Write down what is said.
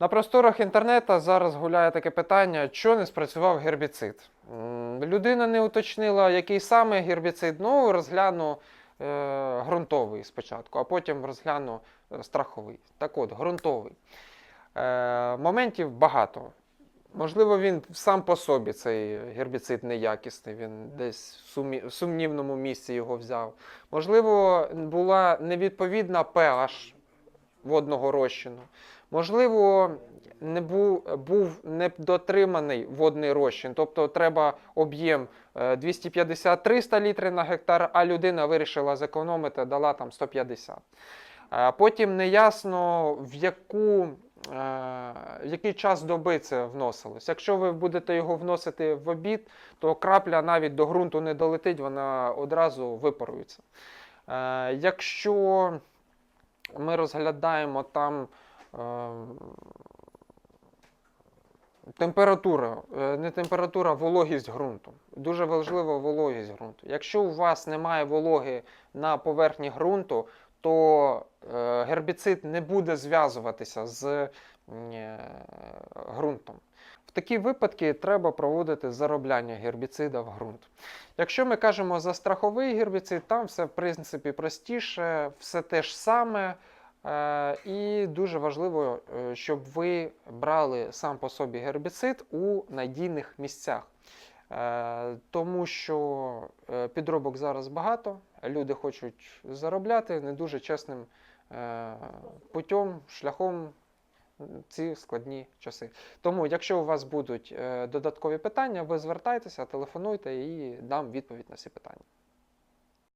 На просторах інтернету зараз гуляє таке питання, що не спрацював гербіцид. Людина не уточнила, який саме гербіцид, ну розгляну е, ґрунтовий спочатку, а потім розгляну е, страховий. Так от, ґрунтовий. Е, моментів багато. Можливо, він сам по собі цей гербіцид неякісний, він десь в сумі- в сумнівному місці його взяв. Можливо, була невідповідна pH водного розчину. Можливо, не був, був недотриманий водний розчин, тобто треба об'єм е, 250-300 літрів на гектар, а людина вирішила зекономити, дала там 150. Е, Потім неясно, в яку, е, в який час доби це вносилось. Якщо ви будете його вносити в обід, то крапля навіть до ґрунту не долетить, вона одразу випарується. Е, Якщо ми розглядаємо там е, температура, е, не температура, а вологість ґрунту. Дуже важлива вологість ґрунту. Якщо у вас немає вологи на поверхні ґрунту, то е, гербіцид не буде зв'язуватися з е, ґрунтом. В такі випадки треба проводити заробляння гербіцида в ґрунт. Якщо ми кажемо за страховий гербіцид, там все в принципі простіше, все те ж саме. Е, І дуже важливо, щоб ви брали сам по собі гербіцид у надійних місцях. Е, Тому що е, підробок зараз багато, люди хочуть заробляти не дуже чесним е, путем, шляхом ці складні часи. Тому, якщо у вас будуть додаткові питання, ви звертайтеся, телефонуйте і дам відповідь на всі питання.